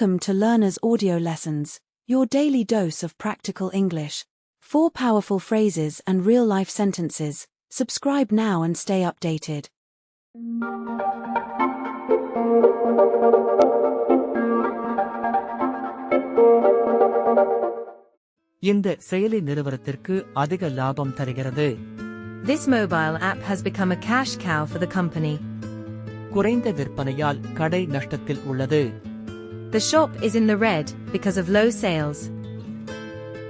Welcome to Learner's Audio Lessons, your daily dose of practical English. Four powerful phrases and real life sentences. Subscribe now and stay updated. இந்த செயலி நிறுவனத்திற்கு அதிக லாபம் தருகிறது This mobile app has become a cash cow for the company. குறைந்த விற்பனையால் கடை நஷ்டத்தில் உள்ளது The shop is in the red because of low sales.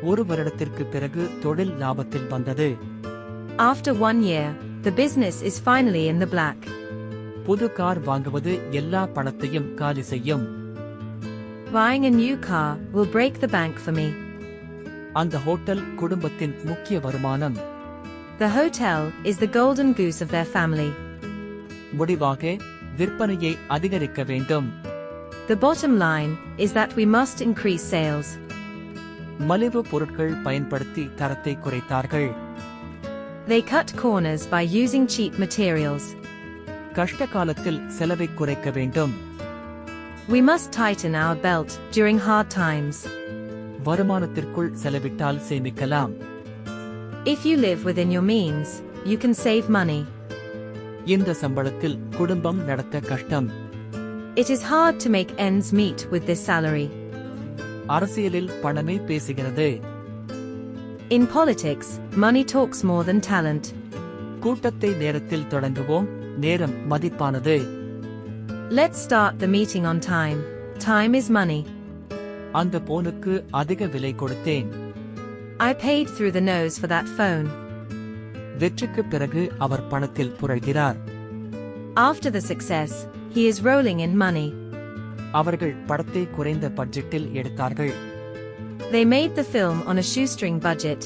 ஒரு வருடத்திற்கு பிறகு தொழில் லாபத்தில் வந்தது After one year, the business is finally in the black. புது கார் வாங்குவது எல்லா பணத்தையும் காலி செய்யும் Buying a new car will break the bank for me. அந்த ஹோட்டல் குடும்பத்தின் முக்கிய வருமானம் The hotel is the golden goose of their family. முடிவாக விற்பனையை அதிகரிக்க வேண்டும் The bottom line is that we must increase sales. மலிவு பொருட்கள் பயன்படுத்தி தரத்தை குறைத்தார்கள் They cut corners by using cheap materials. கஷ்ட காலத்தில் செலவை குறைக்க வேண்டும் We must tighten our belt during hard times. வருமானத்திற்குள் செலவிட்டால் சேமிக்கலாம் If you live within your means, you can save money. இந்த சம்பளத்தில் குடும்பம் நடத்த கஷ்டம் It is hard to make ends meet with this salary. அரசியலில் பணமே பேசுகிறது In politics, money talks more than talent. கூட்டத்தை நேரத்தில் தொடங்குவோம் நேரம் மதிப்பானது Let's start the meeting on time. Time is money. அந்த போனுக்கு அதிக விலை கொடுத்தேன் I paid through the nose for that phone. வெற்றிக்கு பிறகு அவர் பணத்தில் புரள்கிறார் After the success, he is rolling in money. அவர்கள் படத்தை குறைந்த பட்ஜெட்டில் எடுத்தார்கள் They made the film on a shoestring budget.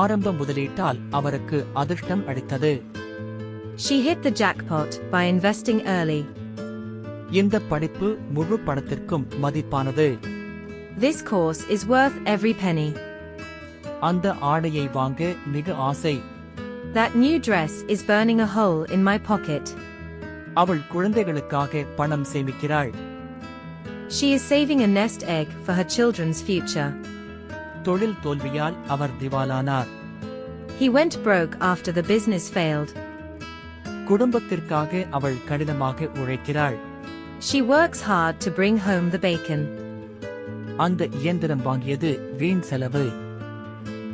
ஆரம்ப முதலீட்டால் அவருக்கு அதிர்ஷ்டம் அளித்தது She hit the jackpot by investing early. இந்த படிப்பு முழு பணத்திற்கும் மதிப்பானது This course is worth every penny. அந்த ஆடையை வாங்க மிக ஆசை That new dress is burning a hole in my pocket. அவள் குழந்தைகளுக்காக பணம் சேமிக்கிறாள் She is saving a nest egg for her children's future. தொழில் தோல்வியால் அவர் திவாலானார் He went broke after the business failed. குடும்பத்திற்காக அவள் கடினமாக உழைக்கிறாள் She works hard to bring home the bacon. அந்த இயந்திரம் வாங்கியது வீண் செலவு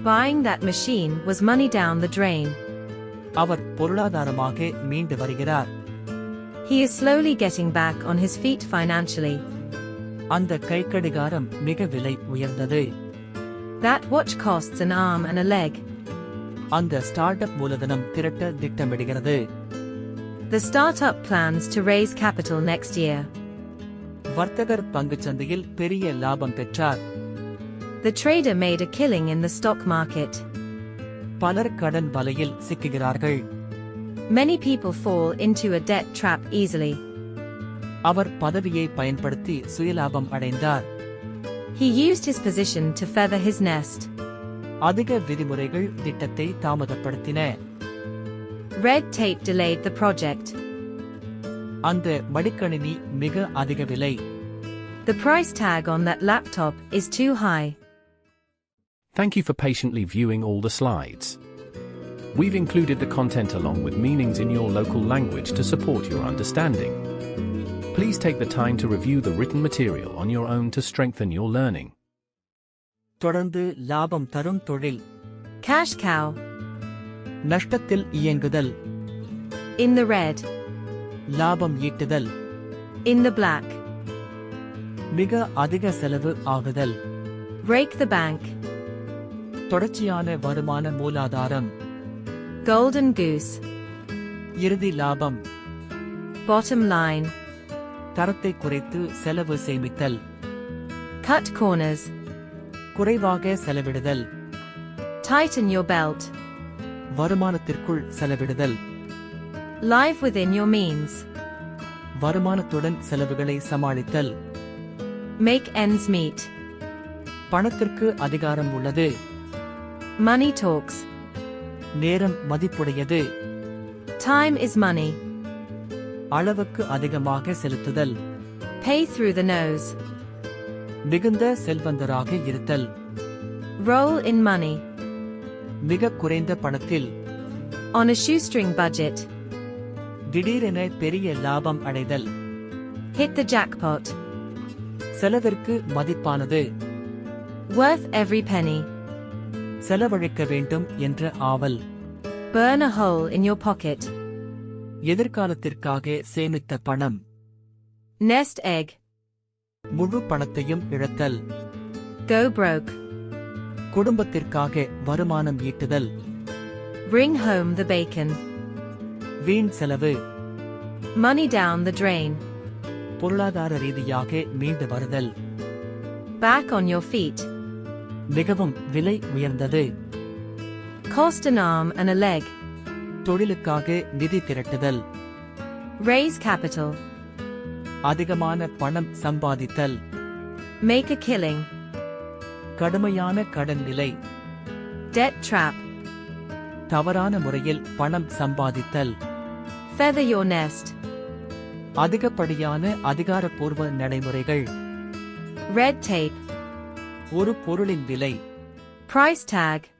Buying that machine was money down the drain. அவர் பொருளாதாரமாக மீண்டு வருகிறார் He is slowly getting back on his feet financially. அந்த கைக்கடிகாரம் மிக விலை உயர்ந்தது That watch costs an arm and a leg. அந்த ஸ்டார்ட் அப் மூலதனம் திரட்ட திட்டமிடுகிறது The startup plans to raise capital next year. வர்த்தகர் பங்குச் சந்தையில் பெரிய லாபம் பெற்றார் The trader made a killing in the stock market. பலர் கடன் வலையில் சிக்குகிறார்கள் Many people fall into a debt trap easily. அவர் பதவியை பயன்படுத்தி சுயலாபம் அடைந்தார் He used his position to feather his nest. அதிக விதிமுறைகள் திட்டத்தை தாமதப்படுத்தின Red tape delayed the project. அந்த மடிக்கணினி மிக அதிக விலை The price tag on that laptop is too high. Thank you for patiently viewing all the slides. We've included the content along with meanings in your local language to support your understanding. Please take the time to review the written material on your own to strengthen your learning. தொடர்ந்து லாபம் தரும் தொழில் Cash cow. நஷ்டத்தில் இயங்குதல் In the red. லாபம் ஈட்டுதல் In the black. மிக அதிக செலவு ஆகுதல் Break the bank. தொடர்ச்சியான வருமான மூலாதாரம் Golden goose. இறுதி லாபம் Bottom line. தரத்தை குறைத்து செலவு சேமித்தல் Cut corners. குறைவாக செலவிடுதல் Tighten your belt. வருமானத்திற்குள் செலவிடுதல் Live within your means. வருமானத்துடன் செலவுகளை சமாளித்தல் Make ends meet. பணத்திற்கு அதிகாரம் உள்ளது Money talks. நேரம் மதிப்புடையது. டைம் இஸ் மணி அளவுக்கு அதிகமாக செலுத்துதல். பே த்ரூ த நோஸ் மிகுந்த செல்வந்தராக இருத்தல். ரோல் இன் மணி மிக குறைந்த பணத்தில். ஆன் அ ஷூஸ்ட்ரிங் பட்ஜெட் திடீரென பெரிய லாபம் அடைதல். ஹிட் த ஜாக்பாட் செலவிற்கு மதிப்பானது. வர்த் எவ்ரி பெனி செலவழிக்க வேண்டும் என்ற ஆவல் Burn a hole in your pocket. எதிர்காலத்திற்காக சேமித்த பணம் Nest egg. முழு பணத்தையும் இழத்தல் Go broke. குடும்பத்திற்காக வருமானம் ஈட்டுதல் Bring home the bacon. வீண் செலவு Money down the drain. பொருளாதார ரீதியாக மீண்டு வருதல் Back on your feet. மிகவும் விலை உயர்ந்தது Cost an arm and a leg. தொழிலுக்காக நிதி திரட்டுதல் Raise capital. அதிகமான பணம் சம்பாதித்தல் Make a killing. கடுமையான கடன் நிலை Debt trap. தவறான முறையில் பணம் சம்பாதித்தல் Feather your nest. அதிகப்படியான அதிகாரப்பூர்வ நடைமுறைகள் Red tape. ஒரு பொருளின் விலை Price tag.